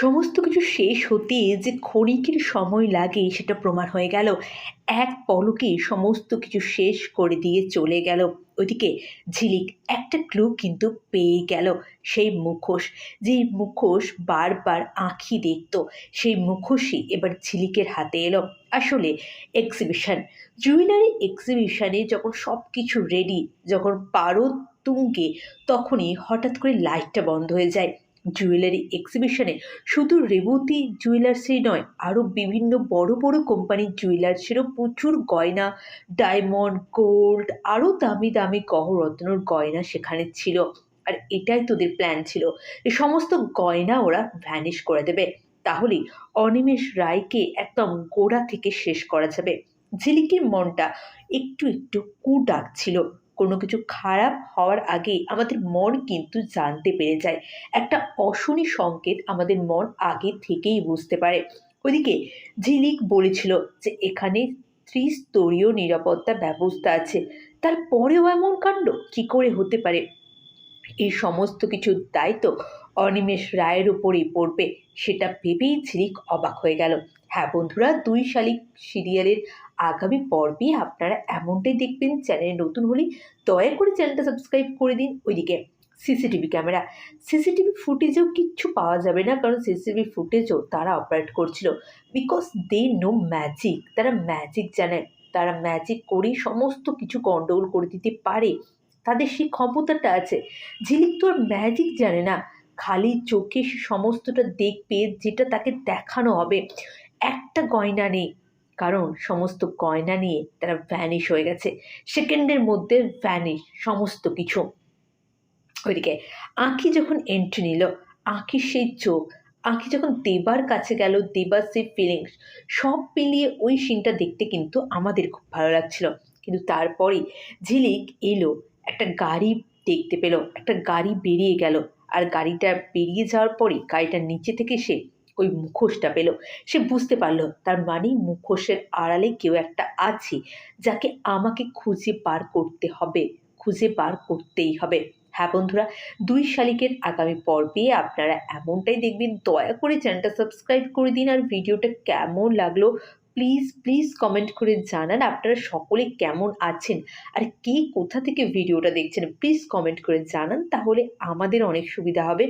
সমস্ত কিছু শেষ হতে যে ক্ষণিকের সময় লাগে সেটা প্রমাণ হয়ে গেল। এক পলকে সমস্ত কিছু শেষ করে দিয়ে চলে গেল। ওইদিকে ঝিলিক একটা ক্লু কিন্তু পেয়ে গেল। সেই মুখোশ, যেই মুখোশ বারবার আঁখি দেখত, সেই মুখোশই এবার ঝিলিকের হাতে এলো। আসলে এক্সিবিশন জুয়েলারি এক্সিবিশনে যখন সব কিছু রেডি যখন পারদ তুঙ্গে, তখনই হঠাৎ করে লাইটটা বন্ধ হয়ে যায়। জুয়েলারি এক্সিবিশনে শুধু রেবতী জুয়েলার্সই নয়, আরও বিভিন্ন বড় বড় কোম্পানির জুয়েলার্সেরও প্রচুর গয়না ডায়মন্ড গোল্ড আরও দামি দামি গহরত্নর গয়না সেখানে ছিল। আর এটাই তোদের প্ল্যান ছিল, যে সমস্ত গয়না ওরা ভ্যানিশ করে দেবে। তাহলেই অনিমেষ রায়কে একদম গোড়া থেকে শেষ করা যাবে। ঝিলিকির মনটা একটু একটু কু ডাকছিল কোনো কিছু খারাপ হওয়ার আগে আমাদের মন কিন্তু জানতে পেরে যায়। একটা অশনি সংকেত আমাদের মন আগে থেকেই বুঝতে পারে। ওইদিকে ঝিলিক বলেছিল যে এখানে ত্রিস্তরীয় নিরাপত্তা ব্যবস্থা আছে। তারপরেও এমন কাণ্ড? কী করে হতে পারে? এই সমস্ত কিছুর দায়িত্ব অনিমেষ রায়ের উপরেই পড়বে। সেটা ভেবেই ঝিলিক অবাক হয়ে গেল। হ্যাঁ বন্ধুরা, দুই শালিক সিরিয়ালের আগামী পর্বে আপনারা এমনটাই দেখবেন, চ্যানেলে নতুন হলে দয়া করে চ্যানেলটা সাবস্ক্রাইব করে দিন। ওইদিকে সিসিটিভি ক্যামেরা। সিসিটিভি ফুটেজেও কিচ্ছু পাওয়া যাবে না, কারণ সিসিটিভি ফুটেজও তারা অপারেট করছিল। বিকজ দে নো ম্যাজিক তারা ম্যাজিক জানে। তারা ম্যাজিক করেই সমস্ত কিছু গণ্ডগোল করে দিতে পারে। তাদের সেই ক্ষমতাটা আছে। ঝিলিক তো আর ম্যাজিক জানে না। খালি চোখে সে সমস্তটা দেখবে, যেটা তাকে দেখানো হবে। একটা গয়না নেই। কারণ সমস্ত গয়না নিয়ে তারা ভ্যানিশ হয়ে গেছে। সেকেন্ডের মধ্যে ভ্যানিশ সমস্ত কিছু। ওইদিকে আঁকি যখন এন্ট্রি নিল আঁখির সেই চোখ আঁকি যখন দেবার কাছে গেল, দেবার সেই ফিলিংস সব মিলিয়ে ওই সিনটা দেখতে কিন্তু আমাদের খুব ভালো লাগছিল। কিন্তু তারপরেই ঝিলিক এলো, একটা গাড়ি দেখতে পেল, একটা গাড়ি বেরিয়ে গেল। আর গাড়িটা বেরিয়ে যাওয়ার পরে গাড়িটার নিচে থেকে সে ওই মুখোশটা পেল। সে বুঝতে পারল তার মানে মুখোশের আড়ালে কেউ একটা আছে যাকে আমাকে খুঁজে বার করতে হবে, খুঁজে বার করতেই হবে। হ্যাঁ বন্ধুরা, দুই শালিকের আগামী পর্বে আপনারা এমনটাই দেখবেন। দয়া করে চ্যানেলটা সাবস্ক্রাইব করে দিন আর ভিডিওটা কেমন লাগল প্লিজ প্লিজ কমেন্ট করে জানান আপনারা সকলে কেমন আছেন? আর কে কোথা থেকে ভিডিওটা দেখছেন? প্লিজ কমেন্ট করে জানান, তাহলে আমাদের অনেক সুবিধা হবে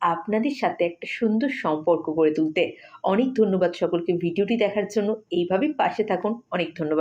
আপনাদের সাথে একটা সুন্দর সম্পর্ক গড়ে তুলতে। অনেক ধন্যবাদ সকলকে ভিডিওটি দেখার জন্য। এইভাবেই পাশে থাকুন। অনেক ধন্যবাদ।